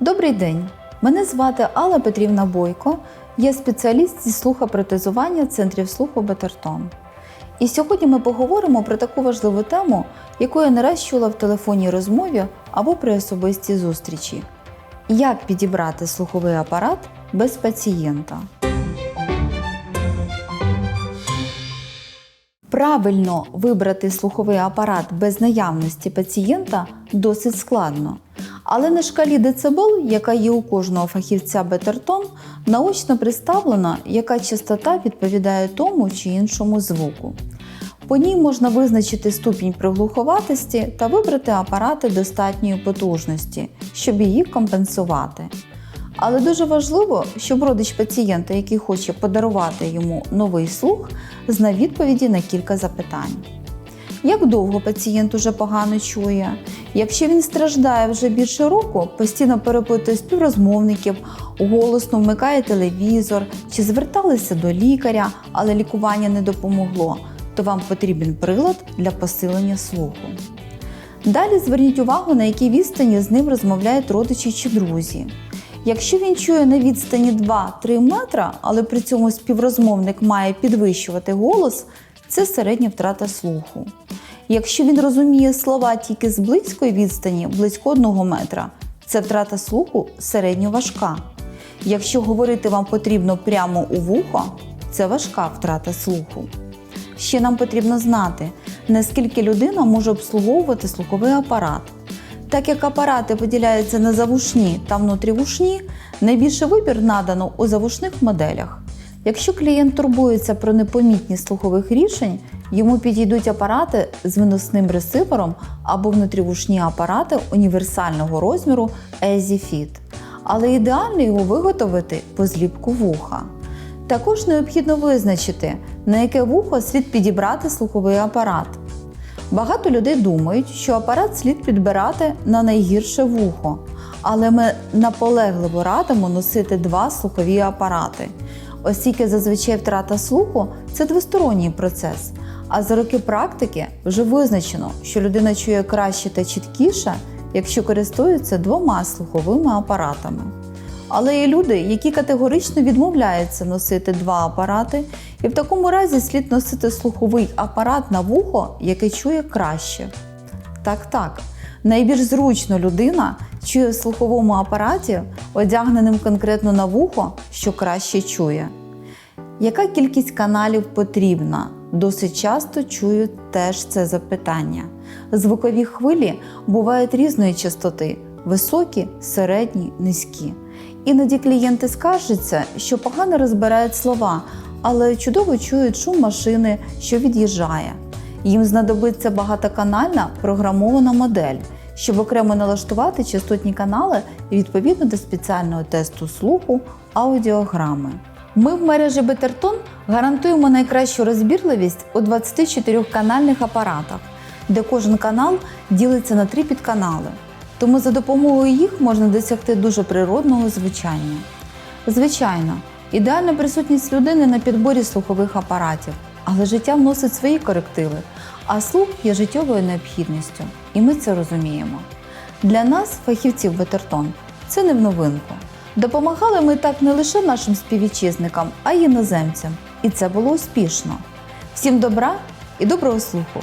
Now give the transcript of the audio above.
Добрий день! Мене звати Алла Петрівна Бойко. Я спеціаліст зі слухопротезування центрів слуху Бетертон. І сьогодні ми поговоримо про таку важливу тему, яку я не раз чула в телефонній розмові або при особистій зустрічі: як підібрати слуховий апарат без пацієнта. Правильно вибрати слуховий апарат без наявності пацієнта досить складно. Але на шкалі децибел, яка є у кожного фахівця Бетертон, наочно представлена, яка частота відповідає тому чи іншому звуку. По ній можна визначити ступінь приглуховатості та вибрати апарати достатньої потужності, щоб її компенсувати. Але дуже важливо, щоб родич пацієнта, який хоче подарувати йому новий слух, знав відповіді на кілька запитань. Як довго пацієнт уже погано чує? Якщо він страждає вже більше року, постійно перепитує співрозмовників, голосно вмикає телевізор чи зверталися до лікаря, але лікування не допомогло, то вам потрібен прилад для посилення слуху. Далі зверніть увагу, на якій відстані з ним розмовляють родичі чи друзі. Якщо він чує на відстані 2-3 метра, але при цьому співрозмовник має підвищувати голос, це середня втрата слуху. Якщо він розуміє слова тільки з близької відстані, близько 1 метра, це втрата слуху середньо важка. Якщо говорити вам потрібно прямо у вухо, це важка втрата слуху. Ще нам потрібно знати, наскільки людина може обслуговувати слуховий апарат. Так як апарати поділяються на завушні та внутрівушні, найбільше вибір надано у завушних моделях. Якщо клієнт турбується про непомітність слухових рішень, йому підійдуть апарати з виносним ресивером або внутрівушні апарати універсального розміру EasyFit. Але ідеально його виготовити по зліпку вуха. Також необхідно визначити, на яке вухо слід підібрати слуховий апарат. Багато людей думають, що апарат слід підбирати на найгірше вухо, але ми наполегливо радимо носити два слухові апарати, оскільки зазвичай втрата слуху це двосторонній процес. А за роки практики вже визначено, що людина чує краще та чіткіше, якщо користується двома слуховими апаратами. Але є люди, які категорично відмовляються носити два апарати, і в такому разі слід носити слуховий апарат на вухо, яке чує краще. Так, так. Найбільш зручно людина чує в слуховому апараті, одягненим конкретно на вухо, що краще чує. Яка кількість каналів потрібна? Досить часто чую теж це запитання. Звукові хвилі бувають різної частоти високі, середні, низькі. Іноді клієнти скаржаться, що погано розбирають слова, але чудово чують шум машини, що від'їжджає. Їм знадобиться багатоканальна програмована модель, щоб окремо налаштувати частотні канали відповідно до спеціального тесту слуху аудіограми. Ми в мережі Бетертон гарантуємо найкращу розбірливість у 24-канальних апаратах, де кожен канал ділиться на три підканали. Тому за допомогою їх можна досягти дуже природного звучання. Звичайно, ідеальна присутність людини на підборі слухових апаратів, але життя вносить свої корективи, а слух є життєвою необхідністю, і ми це розуміємо. Для нас, фахівців Бетертон, це не в новинку. Допомагали ми так не лише нашим співвітчизникам, а й іноземцям. І це було успішно. Всім добра і доброго слуху!